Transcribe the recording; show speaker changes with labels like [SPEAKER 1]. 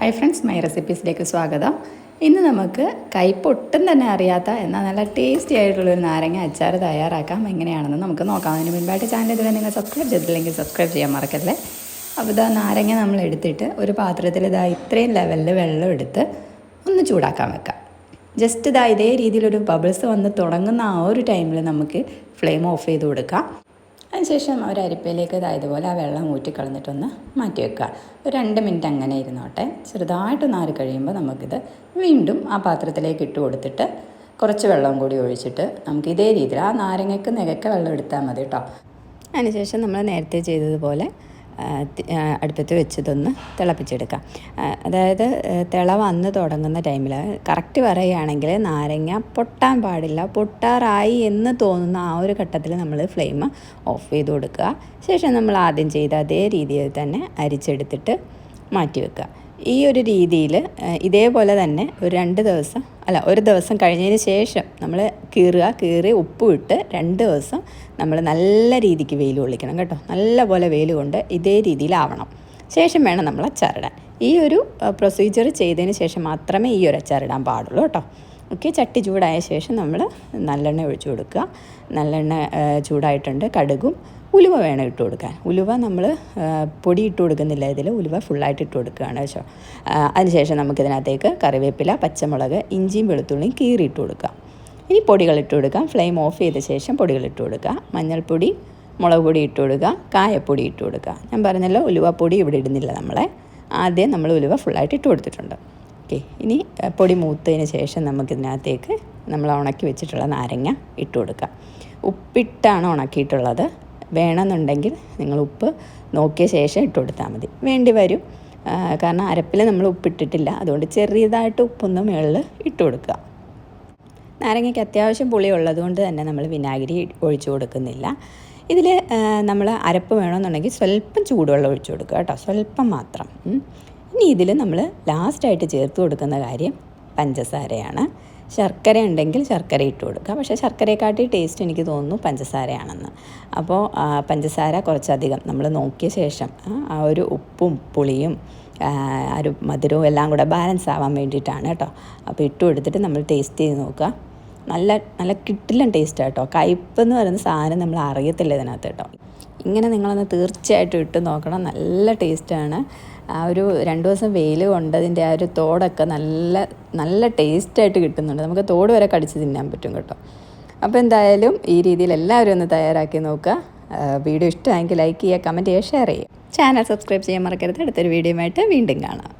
[SPEAKER 1] Hi friends my റെസിപ്പീസിലേക്ക് സ്വാഗതം. ഇന്ന് നമുക്ക് കൈപ്പൊട്ടും തന്നെ അറിയാത്ത എന്നാൽ നല്ല ടേസ്റ്റി ആയിട്ടുള്ളൊരു നാരങ്ങ അച്ചാർ തയ്യാറാക്കാം. എങ്ങനെയാണെന്ന് നമുക്ക് നോക്കാം. അതിന് മുൻപായിട്ട് ചാനൽ ഇതുവരെ നിങ്ങൾ സബ്സ്ക്രൈബ് ചെയ്തില്ലെങ്കിൽ സബ്സ്ക്രൈബ് ചെയ്യാൻ മറക്കല്ലേ? അപ്പോൾ ഇതാ നാരങ്ങ നമ്മൾ എടുത്തിട്ട് ഒരു പാത്രത്തിൽ ഇതാ ഇത്രയും ലെവലിൽ വെള്ളം എടുത്ത് ഒന്ന് ചൂടാക്കാൻ വെക്കാം. ജസ്റ്റ് ഇതാ ഇതേ രീതിയിലൊരു ബബിൾസ് വന്ന് തുടങ്ങുന്ന ആ ഒരു ടൈമിൽ നമുക്ക് ഫ്ലെയിം ഓഫ് ചെയ്ത് കൊടുക്കാം. അതിനുശേഷം ഒരു അരിപ്പയിലേക്ക് ഇതായതുപോലെ ആ വെള്ളം ഊറ്റി കളഞ്ഞിട്ടൊന്ന് മാറ്റി വെക്കുക. ഒരു രണ്ട് മിനിറ്റ് അങ്ങനെ ഇരുന്നോട്ടെ. ചെറുതായിട്ട് നാറി കഴിയുമ്പോൾ നമുക്കിത് വീണ്ടും ആ പാത്രത്തിലേക്ക് ഇട്ട് കൊടുത്തിട്ട് കുറച്ച് വെള്ളം കൂടി ഒഴിച്ചിട്ട് നമുക്ക് ഇതേ രീതിയിൽ ആ നാരങ്ങയ്ക്ക് നികക്ക വെള്ളം എടുത്താൽ മതി കേട്ടോ. അതിനുശേഷം നമ്മൾ നേരത്തെ ചെയ്തതുപോലെ അടുപ്പത്ത് വെച്ചതൊന്ന് തിളപ്പിച്ചെടുക്കാം. അതായത് തിള വന്ന് തുടങ്ങുന്ന ടൈമിൽ കറക്റ്റ് പറയുകയാണെങ്കിൽ നാരങ്ങ പൊട്ടാൻ പാടില്ല പൊട്ടാറായി എന്ന് തോന്നുന്ന ആ ഒരു ഘട്ടത്തിൽ നമ്മൾ ഫ്ലെയിം ഓഫ് ചെയ്ത് കൊടുക്കുക. ശേഷം നമ്മൾ ആദ്യം ചെയ്ത അതേ രീതിയിൽ തന്നെ അരിച്ചെടുത്തിട്ട് മാറ്റി വെക്കുക. ഈ ഒരു രീതിയിൽ ഇതേപോലെ തന്നെ ഒരു രണ്ട് ദിവസം അല്ല ഒരു ദിവസം കഴിഞ്ഞതിന് ശേഷം നമ്മൾ കീറുക കീറി ഉപ്പ് ഇട്ട് രണ്ട് ദിവസം നമ്മൾ നല്ല രീതിക്ക് വെയിൽ കൊള്ളിക്കണം കേട്ടോ. നല്ല പോലെ വെയിൽ കൊണ്ട് ഇതേ രീതിയിലാവണം. ശേഷം വേണം നമ്മൾ അച്ചാറിടാൻ. ഈ ഒരു പ്രൊസീജിയർ ചെയ്തതിന് ശേഷം മാത്രമേ ഈ ഒരു അച്ചാറിടാൻ പാടുള്ളൂ കേട്ടോ. ഓക്കെ ചട്ടി ചൂടായ ശേഷം നമ്മൾ നല്ലെണ്ണ ഒഴിച്ചു കൊടുക്കുക. നല്ലെണ്ണ ചൂടായിട്ടുണ്ട് കടുകും ഉലുവ വേണം ഇട്ട് കൊടുക്കാൻ. ഉലുവ നമ്മൾ പൊടി ഇട്ട് കൊടുക്കുന്നില്ല ഇതിൽ ഉലുവ ഫുള്ളായിട്ട് ഇട്ട് കൊടുക്കുകയാണ് ആ, അതിനുശേഷം നമുക്കിതിനകത്തേക്ക് കറിവേപ്പില പച്ചമുളക് ഇഞ്ചിയും വെളുത്തുള്ളിയും കീറി ഇട്ട് കൊടുക്കുക ഇനി പൊടികൾ ഇട്ട് കൊടുക്കാം. ഫ്ലെയിം ഓഫ് ചെയ്ത ശേഷം പൊടികൾ ഇട്ട് കൊടുക്കുക മഞ്ഞൾപ്പൊടി മുളക് പൊടി ഇട്ട് കൊടുക്കുക കായപ്പൊടി ഇട്ട് കൊടുക്കുക ഞാൻ പറഞ്ഞല്ലോ ഉലുവപ്പൊടി ഇവിടെ ഇടുന്നില്ല നമ്മളെ. ആദ്യം നമ്മൾ ഉലുവ ഫുള്ളായിട്ട് ഇട്ട് കൊടുത്തിട്ടുണ്ട്. ഓക്കെ. ഇനി പൊടി മൂത്തതിന് ശേഷം നമുക്കിതിനകത്തേക്ക് നമ്മൾ ഉണക്കി വെച്ചിട്ടുള്ള നാരങ്ങ ഇട്ട് കൊടുക്കുക ഉപ്പിട്ടാണ് ഉണക്കിയിട്ടുള്ളത്. വേണമെന്നുണ്ടെങ്കിൽ നിങ്ങൾ ഉപ്പ് നോക്കിയ ശേഷം ഇട്ട് കൊടുത്താൽ മതി. വേണ്ടി വരും. കാരണം അരപ്പിൽ നമ്മൾ ഉപ്പിട്ടിട്ടില്ല അതുകൊണ്ട് ചെറിയതായിട്ട് ഉപ്പൊന്ന് മുകളിൽ ഇട്ട് കൊടുക്കുക. നാരങ്ങയ്ക്ക് അത്യാവശ്യം പുളി ഉള്ളതുകൊണ്ട് തന്നെ നമ്മൾ വിനാഗിരി ഒഴിച്ചു കൊടുക്കുന്നില്ല. ഇതിൽ നമ്മൾ അരപ്പ് വേണമെന്നുണ്ടെങ്കിൽ സ്വല്പം ചൂടുവെള്ളം ഒഴിച്ചു കൊടുക്കുക കേട്ടോ. സ്വല്പം മാത്രം. ഇനി ഇതിൽ നമ്മൾ ലാസ്റ്റായിട്ട് ചേർത്ത് കൊടുക്കുന്ന കാര്യം പഞ്ചസാരയാണ്. ശർക്കര ഉണ്ടെങ്കിൽ ശർക്കര ഇട്ട് കൊടുക്കുക പക്ഷേ ശർക്കരയെക്കാട്ടി ടേസ്റ്റ് എനിക്ക് തോന്നുന്നു പഞ്ചസാരയാണെന്ന്. അപ്പോൾ പഞ്ചസാര കുറച്ചധികം നമ്മൾ നോക്കിയ ശേഷം ആ, ഒരു ഉപ്പും പുളിയും ഒരു മധുരവും എല്ലാം കൂടെ ബാലൻസ് ആവാൻ വേണ്ടിയിട്ടാണ് കേട്ടോ. അപ്പോൾ ഇട്ട് കൊടുത്തിട്ട് നമ്മൾ ടേസ്റ്റ് ചെയ്ത് നോക്കുക. നല്ല നല്ല കിട്ടില്ലൻ ടേസ്റ്റ് കേട്ടോ. കയ്പ്പ് എന്ന് പറയുന്ന സാധനം നമ്മൾ അറിയത്തില്ല ഇതിനകത്ത് കേട്ടോ. ഇങ്ങനെ നിങ്ങളൊന്ന് തീർച്ചയായിട്ടും ഇട്ട് നോക്കണം. നല്ല ടേസ്റ്റാണ് ആ ഒരു രണ്ട് ദിവസം വെയിൽ കൊണ്ടതിന്റെ ആ ഒരു തോടൊക്കെ നല്ല നല്ല ടേസ്റ്റായിട്ട് കിട്ടുന്നുണ്ട്. നമുക്ക് തോട് വരെ കടിച്ച് തിന്നാൻ പറ്റും കേട്ടോ. അപ്പോൾ എന്തായാലും ഈ രീതിയിൽ എല്ലാവരും ഒന്ന് തയ്യാറാക്കി നോക്കുക. വീഡിയോ ഇഷ്ടമായെങ്കിൽ ലൈക്ക് ചെയ്യുക കമന്റ് ചെയ്യുക ഷെയർ ചെയ്യുക. ചാനൽ സബ്സ്ക്രൈബ് ചെയ്യാൻ മറക്കരുത്. അടുത്തൊരു വീഡിയോയുമായിട്ട് വീണ്ടും കാണാം.